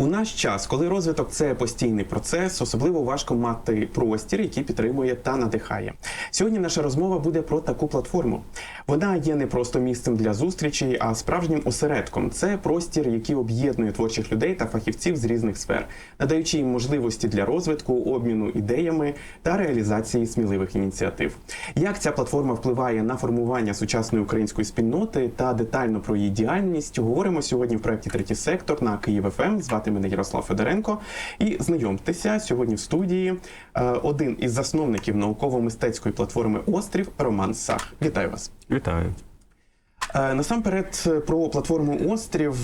У наш час, коли розвиток це постійний процес, особливо важко мати простір, який підтримує та надихає. Сьогодні наша розмова буде про таку платформу. Вона є не просто місцем для зустрічей, а справжнім осередком. Це простір, який об'єднує творчих людей та фахівців з різних сфер, надаючи їм можливості для розвитку, обміну ідеями та реалізації сміливих ініціатив. Як ця платформа впливає на формування сучасної української спільноти та детально про її діяльність, говоримо сьогодні в проєкті Третій сектор на Київ ФМ. Звати мене Ярослав Федоренко. І знайомтеся сьогодні в студії е, один із засновників науково-мистецької платформи Острів Роман Сах. Вітаю вас. Вітаю. Е, Насамперед е, про платформу Острів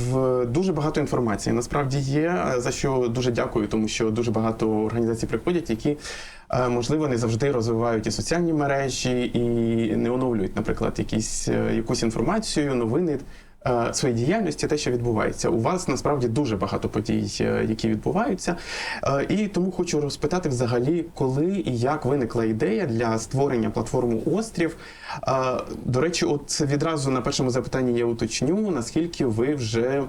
дуже багато інформації. Насправді є за що дуже дякую, тому що дуже багато організацій приходять, які можливо не завжди розвивають і соціальні мережі, і не оновлюють, наприклад, якісь якусь інформацію, новини. Е, Своєї діяльності, те, що відбувається, у вас насправді дуже багато подій, е, які відбуваються, Е, і тому хочу розпитати взагалі, коли і як виникла ідея для створення платформи Острів. До речі, от відразу на першому запитанні я уточню, наскільки ви вже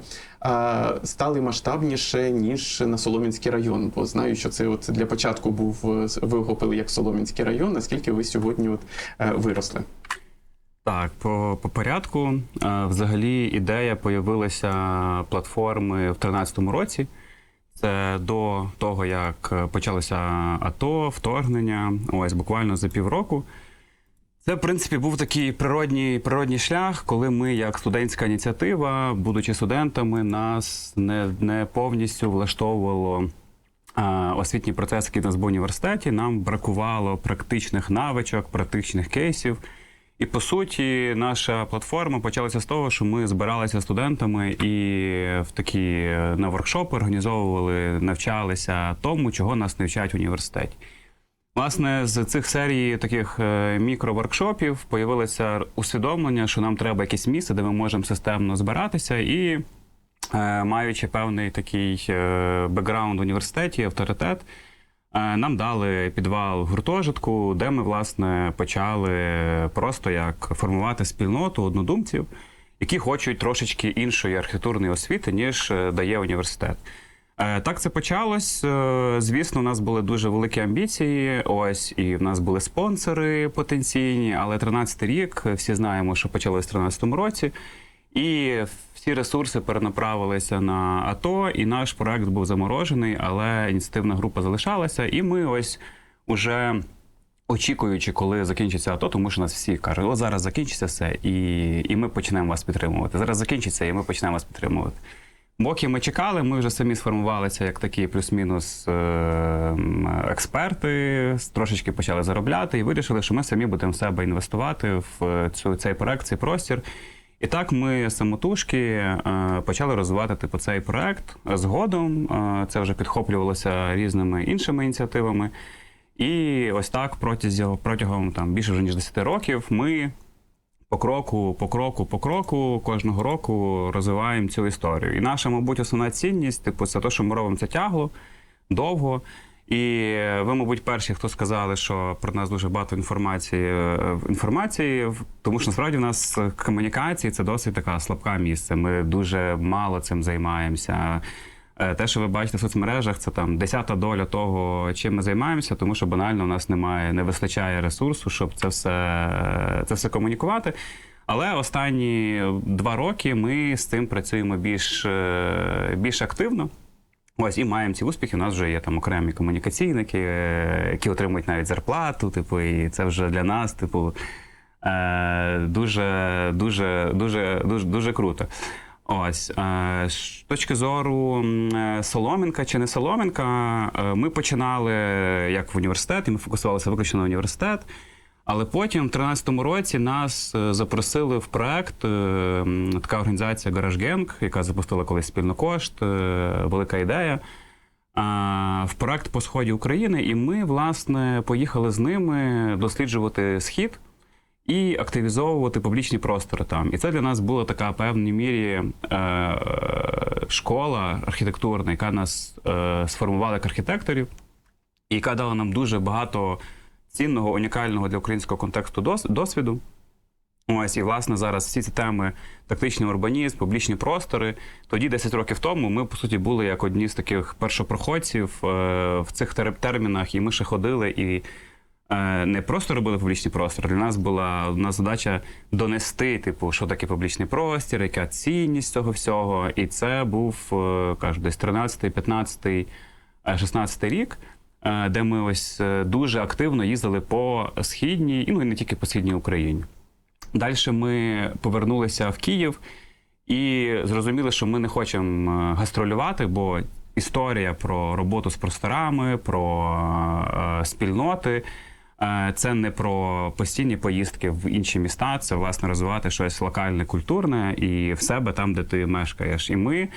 стали масштабніше ніж на Солом'янський район, бо знаю, що це от для початку був ви охопили як Солом'янський район. Наскільки ви сьогодні от виросли? Так, по, по порядку. Е, Взагалі ідея появилася платформи в 2013 році. Це до того, як е, почалося АТО, вторгнення, ось буквально за півроку. Це, в принципі, був такий природній, природній шлях, коли ми, як студентська ініціатива, будучи студентами, нас не, не повністю влаштовувало а, освітній процес, який нас був в університеті. Нам бракувало практичних навичок, практичних кейсів. І по суті, наша платформа почалася з того, що ми збиралися студентами і в такі е, на воркшопи організовували, навчалися тому, чого нас не вчать в університеті. Власне, з цих серій таких е, мікро-воркшопів появилося усвідомлення, що нам треба якесь місце, де ми можемо системно збиратися, і е, маючи певний такий бекграунд в університеті, авторитет, нам дали підвал гуртожитку, де ми власне почали просто як формувати спільноту однодумців, які хочуть трошечки іншої архітектурної освіти, ніж е, дає університет. Е, Так це почалось. Е, Звісно, у нас були дуже великі амбіції. Ось і в нас були спонсори потенційні, але 13 рік всі знаємо, що почалось в 13 році. І всі ресурси перенаправилися на АТО, і наш проект був заморожений, але ініціативна група залишалася. І ми ось уже очікуючи, коли закінчиться АТО, тому що нас всі кажуть, о, зараз закінчиться все, і, і ми почнемо вас підтримувати. Зараз закінчиться, і ми почнемо вас підтримувати. Поки ми чекали, ми вже самі сформувалися як такі плюс-мінус е, експерти, трошечки почали заробляти і вирішили, що ми самі будемо в себе інвестувати в цю, цей проект, цей простір. І так ми самотужки е, почали розвивати типу, цей проект. Згодом е, це вже підхоплювалося різними іншими ініціативами. І ось так протягом, протягом там, більше вже ніж 10 років ми по кроку, по кроку, по кроку кожного року розвиваємо цю історію. І наша, мабуть, основна цінність, типу, це те, що ми робимо це тягло, довго. І ви, мабуть, перші, хто сказали, що про нас дуже багато інформації е, інформації, тому що насправді в нас комунікації це досить така слабка місце. Ми дуже мало цим займаємося. Е, Те, що ви бачите в соцмережах, це там десята доля того, чим ми займаємося, тому що банально у нас немає, не вистачає ресурсу, щоб це все, це все комунікувати. Але останні два роки ми з цим працюємо більш, е, більш активно. Ось і маємо ці успіхи. У нас вже є там окремі комунікаційники, е, які отримують навіть зарплату. Типу, і це вже для нас, типу, е, дуже, дуже, дуже, дуже, дуже круто. Ось е, з точки зору Соломінка чи не Соломінка, ми починали як в університеті, ми фокусувалися виключно на університет. Але потім, в 2013 році, нас е, запросили в проект е, така організація GarageGang, яка запустила колись спільно кошт, е, велика ідея. В проект по сході України, і ми, власне, поїхали з ними досліджувати схід і активізовувати публічні простори там. І це для нас була така в певній мірі школа архітектурна, яка нас сформувала як архітекторів, і яка дала нам дуже багато цінного, унікального для українського контексту дос- досвіду. Ось і власне зараз всі ці теми тактичний урбанізм, публічні простори. Тоді, 10 років тому, ми по суті були як одні з таких першопроходців е, в цих термінах, і ми ще ходили і е, не просто робили публічний простор. Для нас була одна задача донести, типу, що таке публічний простір, яка цінність цього всього. І це був е, кажу, десь 13, 15, 16 рік. Е, Де ми ось е, дуже активно їздили по східній, і ну і не тільки по східній Україні. Далі ми повернулися в Київ і зрозуміли, що ми не хочемо е, гастролювати, бо історія про роботу з просторами, про спільноти. Це не про постійні поїздки в інші міста, це власне розвивати щось локальне, культурне і в себе там, де ти мешкаєш. І ми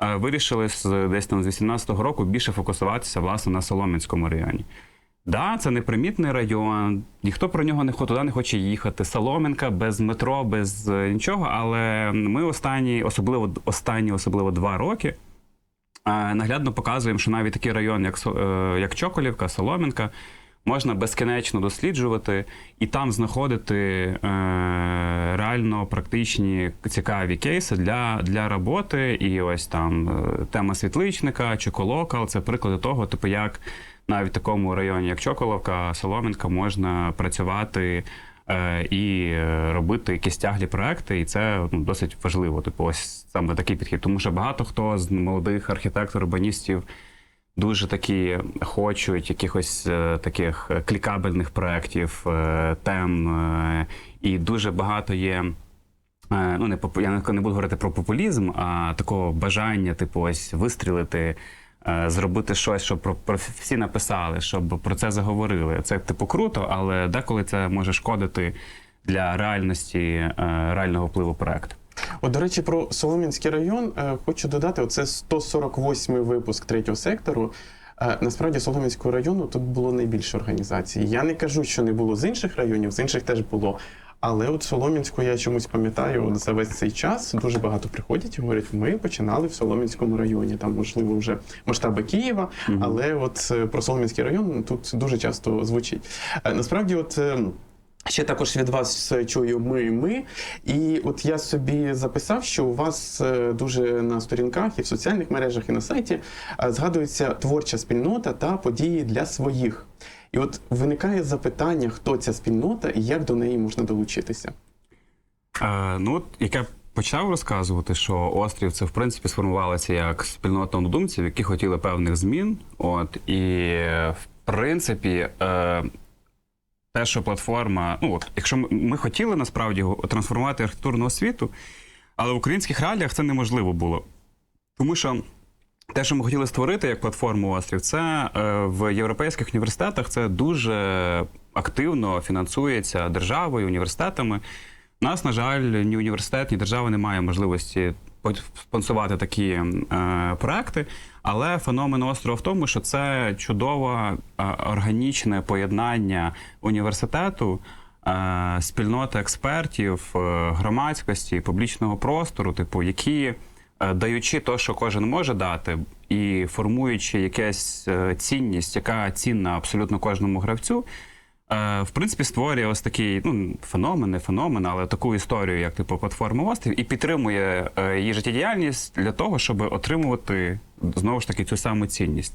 вирішили з десь там з 18-го року більше фокусуватися власне на Солом'янському районі. Да, це непримітний район, ніхто про нього не туди не хоче їхати. Солом'янка без метро, без е, нічого. Але ми останні, особливо останні, особливо два роки, е, наглядно показуємо, що навіть такий район, як, е, як Чоколівка, Солом'янка, можна безкінечно досліджувати і там знаходити е, реально практичні цікаві кейси для, для роботи. І ось там е, тема світличника, чоколокал це приклади того, типу, як навіть в такому районі, як Чоколовка, Солом'янка, можна працювати. е, І е, робити якісь тяглі проекти, і це ну, досить важливо. Типу, ось саме такий підхід. Тому що багато хто з молодих архітекторів, урбаністів дуже такі хочуть якихось е, таких е, клікабельних проєктів, е, тем, і дуже багато є. Ну, не я не- буду говорити про популізм, а такого бажання, типу, ось вистрілити, зробити щось, щоб про, про всі написали, щоб про це заговорили. Це типу круто, але деколи це може шкодити для реальності, реального впливу проекту. От, до речі, про Солом'янський район е, хочу додати: оце 148 випуск третього сектору. Е, Насправді Солом'янського району тут було найбільше організацій. Я не кажу, що не було з інших районів, з інших теж було. Але от Солом'янську я чомусь пам'ятаю за весь цей час. Дуже багато приходять і говорять, ми починали в Солом'янському районі. Там, можливо, вже масштаби Києва, але от е, про Солом'янський район тут дуже часто звучить. Насправді, от. Ще також від вас чую ми, ми. І от я собі записав, що у вас е, дуже на сторінках і в соціальних мережах, і на сайті е, згадується творча спільнота та події для своїх. І от виникає запитання, хто ця спільнота і як до неї можна долучитися. Е, ну, от, як я почав розказувати, що острів це в принципі сформувалося як спільнота однодумців, які хотіли певних змін. От і в принципі. Е, те, що платформа, ну от, якщо ми, ми хотіли насправді трансформувати архітектурну освіту, але в українських реаліях це неможливо було. Тому що те, що ми хотіли створити як платформу острів, це е, в європейських університетах це дуже активно фінансується державою, університетами. У нас, на жаль, ні університет, ні держава не має можливості спонсувати такі е, проекти. Але феномен острова в тому, що це чудове органічне поєднання університету, е, спільноти експертів, е, громадськості, публічного простору, типу, які е, даючи те, що кожен може дати, і формуючи якась е, цінність, яка цінна абсолютно кожному гравцю. Е, В принципі, створює ось такий ну, феномен, не феномен, але таку історію, як типу платформа острів, і підтримує е, її життєдіяльність для того, щоб отримувати знову ж таки цю саму цінність.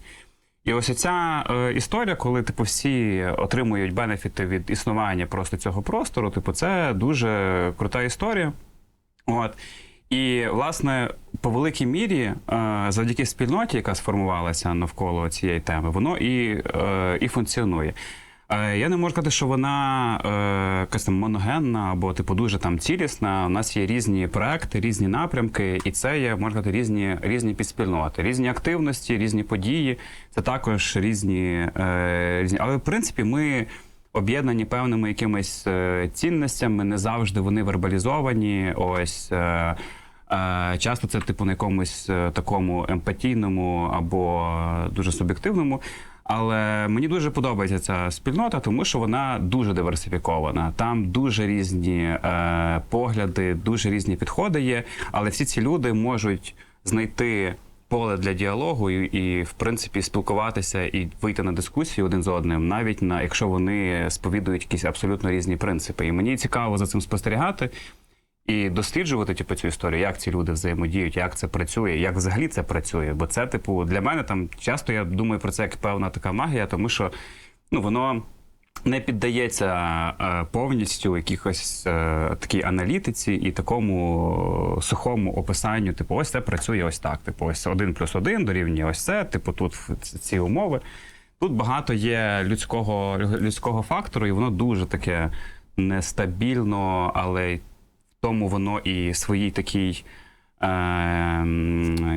І ось ця е, історія, коли типу всі отримують бенефіти від існування просто цього простору, типу, це дуже крута історія. От. І, власне, по великій мірі, е, завдяки спільноті, яка сформувалася навколо цієї теми, воно і, е, і функціонує. Е, Я не можу сказати, що вона е, якась там моногенна або типу дуже там цілісна. У нас є різні проекти, різні напрямки, і це є можна сказати, різні, різні підспільноти, різні активності, різні події. Це також різні, е, різні. Але в принципі ми об'єднані певними якимись цінностями, не завжди вони вербалізовані. Ось. Часто це типу на якомусь такому емпатійному або дуже суб'єктивному. Але мені дуже подобається ця спільнота, тому що вона дуже диверсифікована. Там дуже різні е, погляди, дуже різні підходи є. Але всі ці люди можуть знайти поле для діалогу і, і, в принципі, спілкуватися і вийти на дискусію один з одним, навіть на якщо вони сповідують якісь абсолютно різні принципи. І мені цікаво за цим спостерігати. І досліджувати типу, цю історію, як ці люди взаємодіють, як це працює, як взагалі це працює. Бо це, типу, для мене там часто я думаю про це як певна така магія, тому що ну, воно не піддається е, повністю якихось е, такій аналітиці і такому сухому описанню. Типу, ось це працює ось так. Типу, ось один плюс один дорівнює ось це. Типу, тут ці умови. Тут багато є людського, людського фактору, і воно дуже таке нестабільно, але й тому воно і своїй такій, е,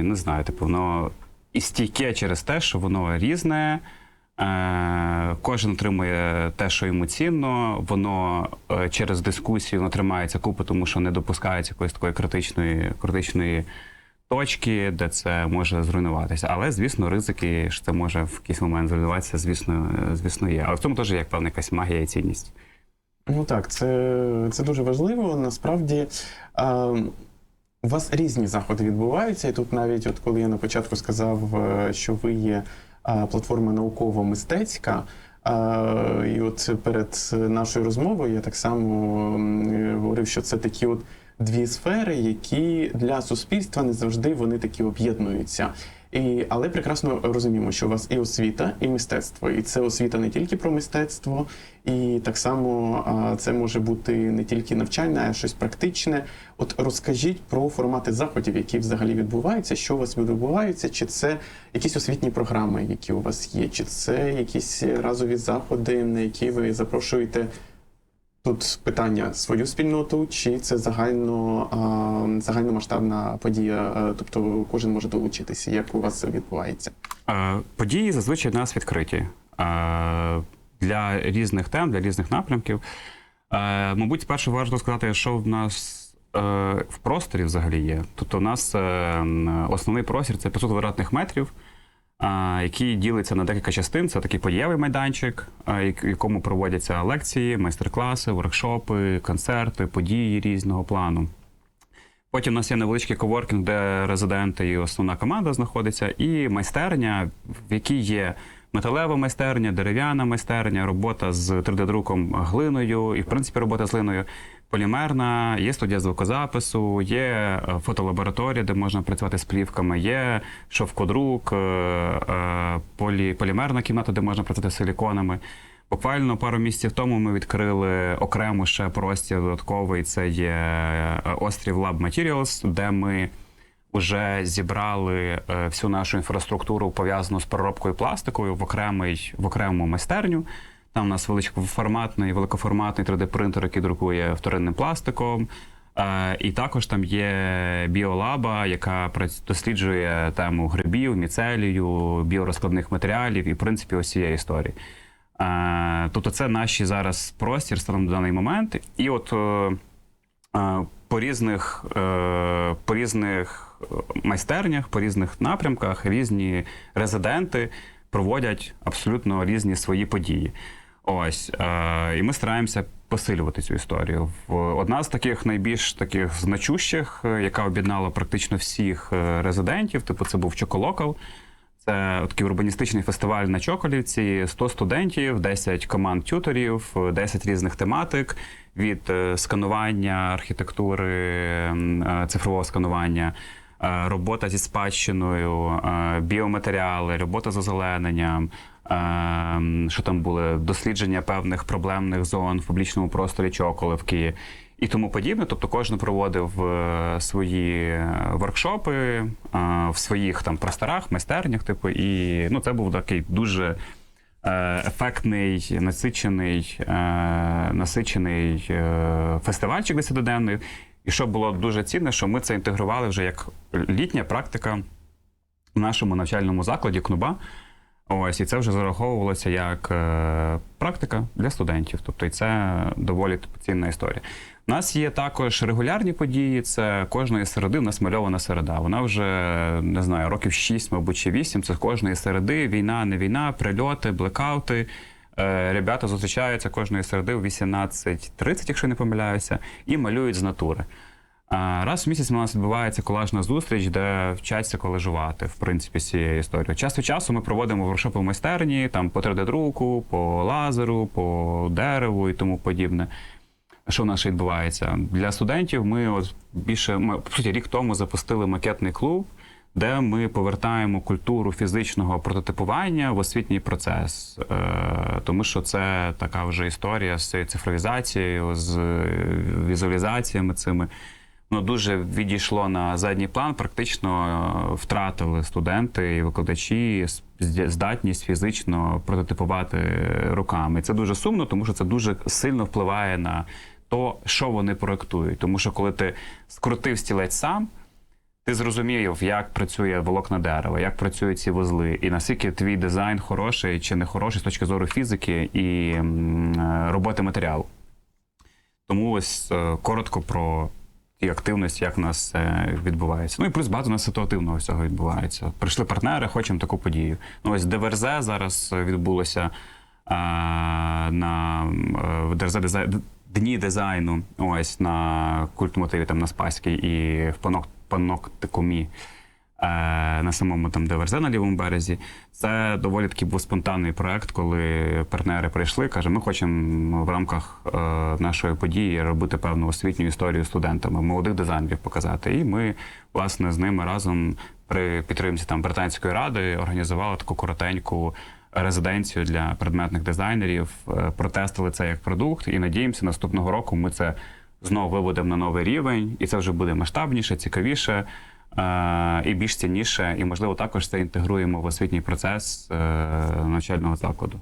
не знаю, типу, воно і стійке через те, що воно різне. Е, кожен отримує те, що йому цінно. Воно е, через дискусію воно тримається купи, тому що не допускається якоїсь такої критичної, критичної точки, де це може зруйнуватися. Але, звісно, ризики, що це може в якийсь момент зруйнуватися, звісно, е, звісно, є. Але в цьому теж є певна якась магія і цінність. Ну так, це, це дуже важливо. Насправді а, у вас різні заходи відбуваються, і тут навіть, от коли я на початку сказав, е, що ви є платформа науково-мистецька. І от перед нашою розмовою я так само говорив, що це такі от дві сфери, які для суспільства не завжди вони такі об'єднуються. І, але прекрасно розуміємо, що у вас і освіта, і мистецтво. І це освіта не тільки про мистецтво, і так само а, це може бути не тільки навчальне, а щось практичне. От розкажіть про формати заходів, які взагалі відбуваються, що у вас відбувається, чи це якісь освітні програми, які у вас є, чи це якісь разові заходи, на які ви запрошуєте. Тут питання свою спільноту, чи це загально, загальномасштабна подія, тобто кожен може долучитися, як у вас це відбувається? Е, Події зазвичай в нас відкриті е, для різних тем, для різних напрямків. Е, Мабуть, спершу варто сказати, що в нас е, в просторі взагалі є. Тобто, у нас е, основний простір це 500 квадратних метрів, е, який ділиться на декілька частин. Це такий подієвий майданчик, в якому проводяться лекції, майстер-класи, воркшопи, концерти, події різного плану. Потім у нас є невеличкий коворкінг, де резиденти і основна команда знаходиться, і майстерня, в якій є металева майстерня, дерев'яна майстерня, робота з 3D-друком глиною, і, в принципі, робота з глиною полімерна, є студія звукозапису, є е, фотолабораторія, де можна працювати з плівками, є шовкодрук, е, е, полі, полімерна кімната, де можна працювати з силіконами. Буквально пару місяців тому ми відкрили окремо ще простір додатковий. Це є острів Lab Materials, де ми вже зібрали всю нашу інфраструктуру пов'язану з переробкою пластикою в окремий в окрему майстерню. Там у нас великоформатний, великоформатний 3D-принтер, який друкує вторинним пластиком. Е, І також там є біолаба, яка досліджує тему грибів, міцелію, біорозкладних матеріалів і, в принципі, ось цієї історії. Е, Тобто, це наші зараз простір станом на даний момент. І от е, по різних, по різних майстернях, по різних напрямках різні резиденти проводять абсолютно різні свої події. Ось е, і ми стараємося посилювати цю історію. Одна з таких найбільш таких значущих, е, яка об'єднала практично всіх е, резидентів, типу це був Чоколокал. Це такий урбаністичний фестиваль на Чоколівці, 100 студентів, 10 команд тюторів, 10 різних тематик від е, сканування архітектури, цифрового сканування, робота зі спадщиною, біоматеріали, робота з озелененням. Е, м, Що там були дослідження певних проблемних зон в публічному просторі Чоколивки і тому подібне. Тобто кожен проводив е, свої е, воркшопи е, в своїх там просторах, майстернях, типу, і ну, це був такий дуже ефектний, насичений, насичений фестивальчик десятиденний. І що було дуже цінне, що ми це інтегрували вже як літня практика в нашому навчальному закладі КНУБА. Ось, і це вже зараховувалося як е, практика для студентів. Тобто, і це доволі типу, цінна історія. У нас є також регулярні події. Це кожної середи в нас мальована середа. Вона вже не знаю, років 6, мабуть, чи 8. Це кожної середи. Війна, не війна, прильоти, блекаути. Е, Ребята зустрічаються кожної середи в 18.30, якщо не помиляюся, і малюють з натури. Раз в місяць у нас відбувається колажна зустріч, де вчаться колажувати, в принципі, з цією історією. Час від часу ми проводимо воркшопи в майстерні, там по 3D-друку, по лазеру, по дереву і тому подібне. Що в нас відбувається? Для студентів ми от більше ми, по суті, рік тому запустили макетний клуб, де ми повертаємо культуру фізичного прототипування в освітній процес. Е, тому що це така вже історія з цією цифровізацією, з візуалізаціями цими. Воно дуже відійшло на задній план, практично е, втратили студенти і викладачі здатність фізично прототипувати руками. Це дуже сумно, тому що це дуже сильно впливає на то, що вони проектують. Тому що коли ти скрутив стілець сам, ти зрозумів, як працює волокна дерева, як працюють ці вузли, і наскільки твій дизайн хороший чи не хороший з точки зору фізики і е, роботи матеріалу. Тому ось е, коротко про ті активність, як в нас це відбувається. Ну і плюс багато у нас ситуативного всього відбувається. Прийшли партнери, хочемо таку подію. Ну ось ДВРЗ зараз відбулося е, на е, ДРЗ дизайн. Дні дизайну, ось на культмотиві там на Спаській і в панок, паноктикумі на самому там ДВРЗ на лівому березі. Це доволі такий був спонтанний проект, коли партнери прийшли, каже, ми хочемо в рамках е, нашої події робити певну освітню історію студентами, молодих дизайнерів показати. І ми, власне, з ними разом при підтримці там британської ради організували таку коротеньку резиденцію для предметних дизайнерів, е, протестили це як продукт, і надіємося, наступного року ми це знову виведемо на новий рівень, і це вже буде масштабніше, цікавіше. Е, І більш цінніше, і можливо також це інтегруємо в освітній процес е, навчального закладу.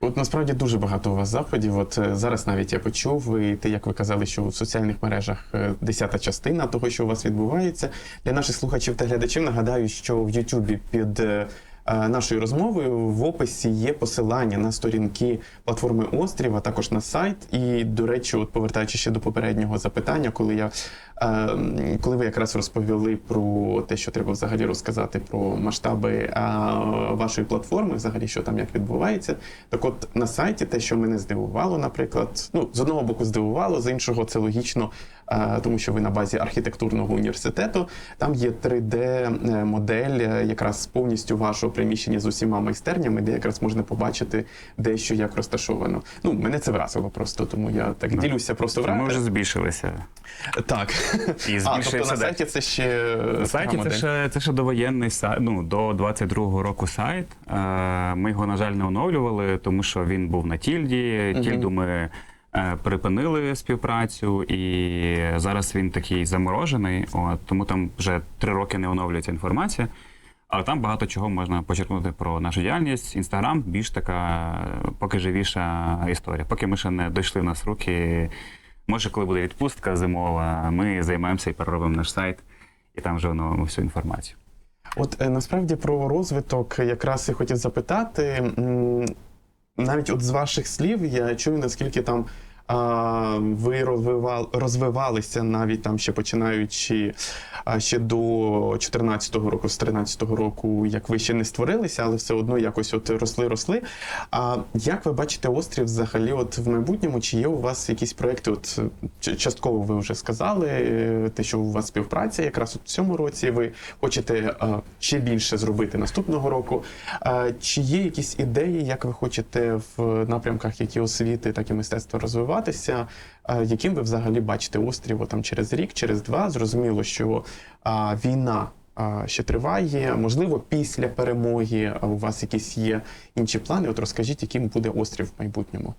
От насправді дуже багато у вас заходів. От е, зараз навіть я почув, і те, як ви казали, що у соціальних мережах десята частина того, що у вас відбувається. Для наших слухачів та глядачів нагадаю, що в Ютубі під нашою розмовою в описі є посилання на сторінки платформи Острів, а також на сайт. І, до речі, от повертаючись ще до попереднього запитання, коли я коли ви якраз розповіли про те, що треба взагалі розказати про масштаби е, вашої платформи, взагалі, що там як відбувається. Так от на сайті те, що мене здивувало, наприклад, ну з одного боку здивувало, з іншого це логічно, е, тому що ви на базі архітектурного університету. Там є 3D-модель якраз повністю вашого приміщення з усіма майстернями, де якраз можна побачити дещо як розташовано. Ну, мене це вразило просто, тому я так ділюся просто Ми враженням. вже збільшилися. Так. І А, тобто на сайті це ще На сайті це ще, це ще довоєнний сайт, ну, до 22-го року сайт. Е, Ми його, на жаль, не оновлювали, тому що він був на тільді. Тільду ми е, припинили співпрацю, і зараз він такий заморожений. От, тому там вже три роки не оновлюється інформація. Але там багато чого можна почерпнути про нашу діяльність. Інстаграм більш така е, поки живіша історія. Поки ми ще не дійшли в нас руки. Може, коли буде відпустка зимова, ми займаємося і переробимо наш сайт, і там вже оновимо всю інформацію. От е, насправді про розвиток якраз і хотів запитати. Навіть от з ваших слів я чую, наскільки там ви розвивал, розвивалися навіть там ще починаючи ще до 14-го року, з 13-го року, як ви ще не створилися, але все одно якось от росли, росли. А як ви бачите острів взагалі от в майбутньому? Чи є у вас якісь проекти? От частково ви вже сказали, е, те, що у вас співпраця якраз в цьому році ви хочете ще більше зробити наступного року. Чи є якісь ідеї, як ви хочете в напрямках як і освіти, так і мистецтва розвиватися? Е, Яким ви взагалі бачите острів там через рік, через два? Зрозуміло, що а, війна. а, Ще триває, можливо, після перемоги у вас якісь є інші плани. От розкажіть, яким буде острів в майбутньому.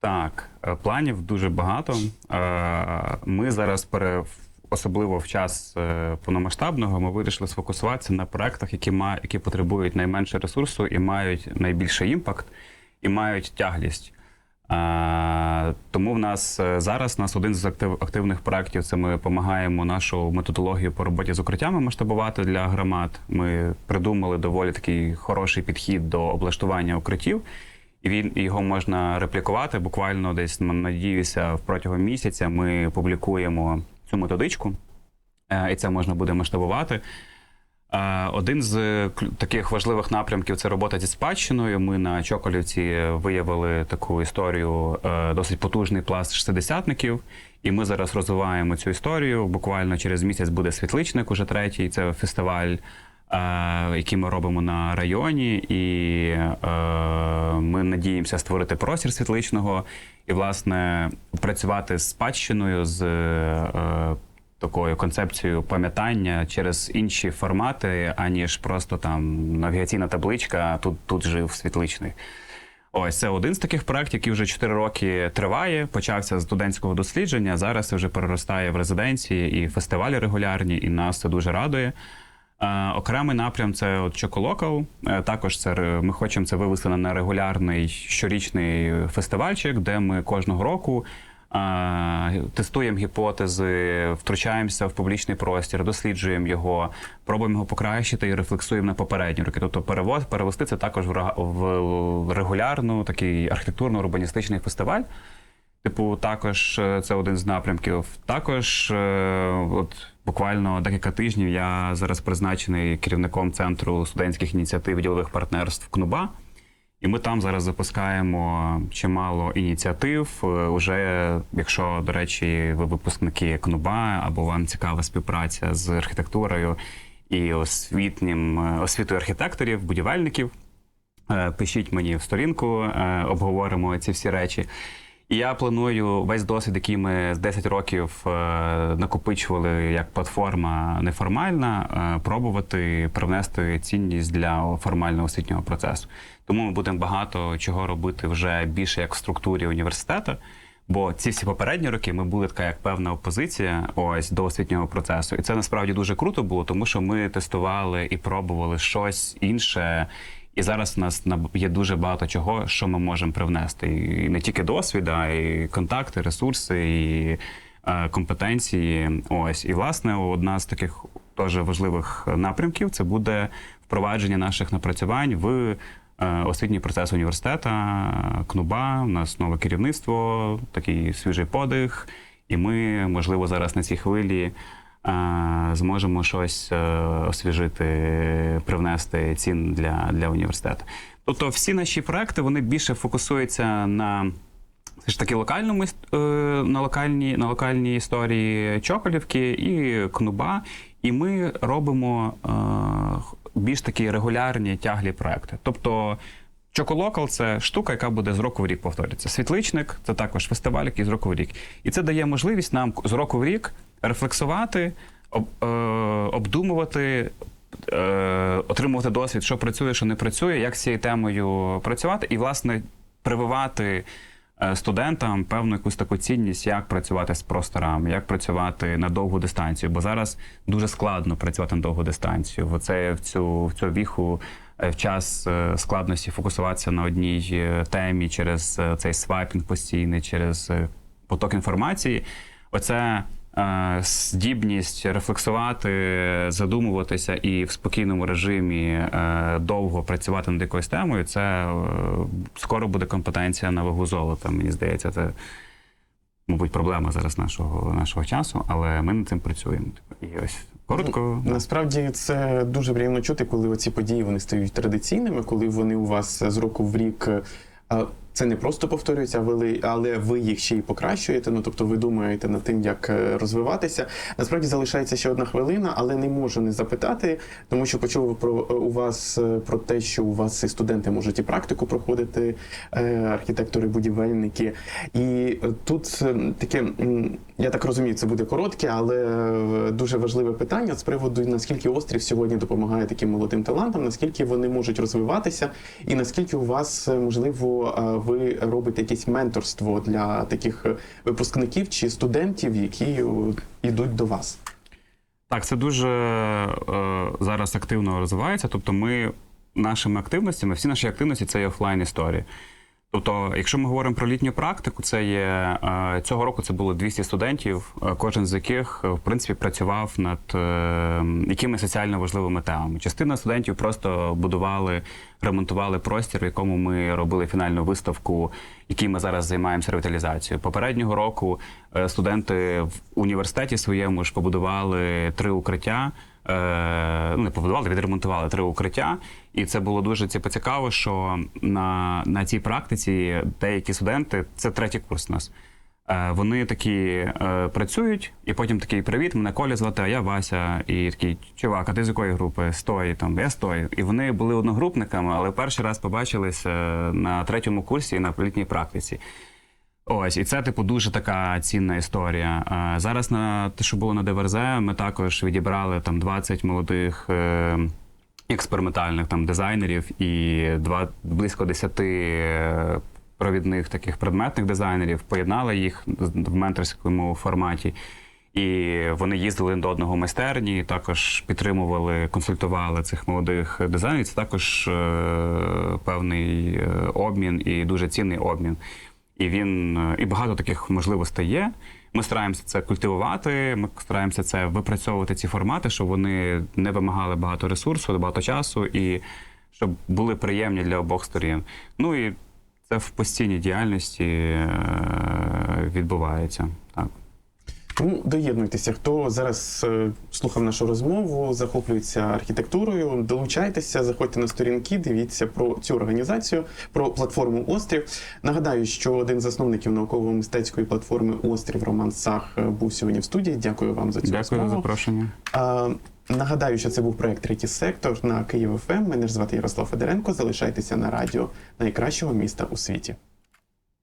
Так, е, планів дуже багато. Е, Ми зараз пере. Особливо в час повномасштабного ми вирішили сфокусуватися на проектах, які які потребують найменше ресурсу і мають найбільший імпакт, і мають тяглість. Тому в нас е, зараз нас один з актив, активних проєктів це ми допомагаємо нашу методологію по роботі з укриттями масштабувати для громад. Ми придумали доволі такий хороший підхід до облаштування укриттів. І він його можна реплікувати. Буквально десь м, надіюся, протягом місяця ми публікуємо цю методичку, е, і це можна буде масштабувати. Е, Один з таких важливих напрямків це робота зі спадщиною. Ми на Чоколівці виявили таку історію, е, досить потужний пласт шестидесятників. І ми зараз розвиваємо цю історію. Буквально через місяць буде світличник, уже третій. Це фестиваль, е, який ми робимо на районі. І е, ми надіємося створити простір світличного і, власне, працювати з спадщиною, з е, такою концепцією пам'ятання через інші формати, аніж просто там навігаційна табличка, тут, тут жив світличний. Ось це один з таких проєктів, який вже 4 роки триває. Почався з студентського дослідження. Зараз це вже переростає в резиденції і фестивалі регулярні, і нас це дуже радує. Окремий напрям це от Чоколокал. Е, також це ми хочемо це вивести на нерегулярний щорічний фестивальчик, де ми кожного року тестуємо гіпотези, втручаємося в публічний простір, досліджуємо його, пробуємо його покращити і рефлексуємо на попередні роки. Тобто перевоз, перевести це також в, регулярну такий архітектурно-урбаністичний фестиваль. Типу, також е, це один з напрямків. Також, е, от буквально декілька тижнів я зараз призначений керівником центру студентських ініціатив ділових партнерств КНУБА. І ми там зараз запускаємо чимало ініціатив. Е, Уже, якщо, до речі, ви випускники КНУБА або вам цікава співпраця з архітектурою і освітнім е, освітою архітекторів, будівельників, Е, Пишіть мені в сторінку, обговоримо ці всі речі. Я планую весь досвід, який ми з 10 років е, накопичували як платформа неформальна, е, пробувати привнести цінність для формального освітнього процесу. Тому ми будемо багато чого робити вже більше як в структурі університету. Бо ці всі попередні роки ми були така як певна опозиція ось до освітнього процесу, і це насправді дуже круто було, тому що ми тестували і пробували щось інше. І зараз у нас є дуже багато чого, що ми можемо привнести. І не тільки досвід, а й контакти, ресурси, і е, компетенції. Ось. І, власне, одна з таких теж важливих напрямків це буде впровадження наших напрацювань в е, освітній процес університету, КНУБА. У нас нове керівництво, такий свіжий подих. І ми, можливо, зараз на цій хвилі зможемо щось е, освіжити, привнести цін для, для університету. Тобто, всі наші проекти вони більше фокусуються на все ж таки локальному е, на локальній на локальній історії Чоколівки і Кнуба. І ми робимо е, більш такі регулярні тяглі проекти. Тобто. Чоколокал це штука, яка буде з року в рік повторюється. Світличник це також фестиваль, який з року в рік. І це дає можливість нам з року в рік рефлексувати, об, е, обдумувати, е, отримувати досвід, що працює, що не працює, як з цією темою працювати, і, власне, прививати е, студентам певну якусь таку цінність, як працювати з просторами, як працювати на довгу дистанцію. Бо зараз дуже складно працювати на довгу дистанцію. В оце в цю в цю віху. е, В час е, складності фокусуватися на одній темі через цей свайпінг постійний, через поток інформації. Оце здібність рефлексувати, задумуватися і в спокійному режимі е, довго працювати над якоюсь темою. Це е, скоро буде компетенція на вагу золота. Мені здається, це. Мабуть, проблема зараз нашого нашого часу, але ми над цим працюємо. І ось коротко. да. Насправді це дуже приємно чути, коли оці події вони стають традиційними, коли вони у вас з року в рік. Це не просто повторюється, але- ви їх ще й покращуєте. Ну тобто ви думаєте над тим, як е, розвиватися. Насправді залишається ще одна хвилина, але не можу не запитати, тому що почув про е, у вас е, про те, що у вас і студенти можуть і практику проходити, е, архітектори, будівельники. І тут таке, я так розумію, це буде коротке, але дуже важливе питання з приводу наскільки острів сьогодні допомагає таким молодим талантам, наскільки вони можуть розвиватися, і наскільки у вас можливо ви робите якесь менторство для таких е, випускників чи студентів, які йдуть до вас. Так, це дуже е, зараз активно розвивається. Тобто, ми нашими активностями, всі наші активності це офлайн історії. Тобто, якщо ми говоримо про літню практику, це є е, цього року це було 200 студентів, е, кожен з яких е, в принципі працював над якимись соціально важливими темами. Частина студентів просто будували, ремонтували простір, в якому ми робили фінальну виставку, який ми зараз займаємося ревіталізацією. Попереднього року студенти в університеті своєму ж побудували три укриття. Е, не побудували, відремонтували три укриття. І це було дуже типу, цікаво, що на, на цій практиці деякі студенти, це третій курс у нас. Е, Вони такі е, працюють, і потім такий привіт, мене Коля звати, а я Вася. І такий чувак, а ти з якої групи? Стой, там я стою. І вони були одногрупниками, але перший раз побачилися на третьому курсі на літній практиці. Ось, і це, типу, дуже така цінна історія. Зараз на те, що було на ДВРЗ, ми також відібрали там 20 молодих е, експериментальних там дизайнерів і два, близько 10 е, провідних таких предметних дизайнерів, поєднали їх в менторському форматі. І вони їздили до одного майстерні, також підтримували, консультували цих молодих дизайнерів. Це також е, певний е, обмін і дуже цінний обмін. І він е, і багато таких можливостей є. Ми стараємося це культивувати. Ми стараємося це випрацьовувати ці формати, щоб вони не вимагали багато ресурсу, багато часу, і щоб були приємні для обох сторін. Ну і це в постійній діяльності е, відбувається. Тому доєднуйтеся, хто зараз е, слухав нашу розмову, захоплюється архітектурою. Долучайтеся, заходьте на сторінки, дивіться про цю організацію, про платформу Острів. Нагадаю, що один з засновників науково-мистецької платформи Острів Роман Сах е, був сьогодні в студії. Дякую вам за цю Дякую за запрошення. А, нагадаю, що це був проект Третій сектор на Київ ФМ. Мене ж звати Ярослав Федоренко. Залишайтеся на радіо найкращого міста у світі.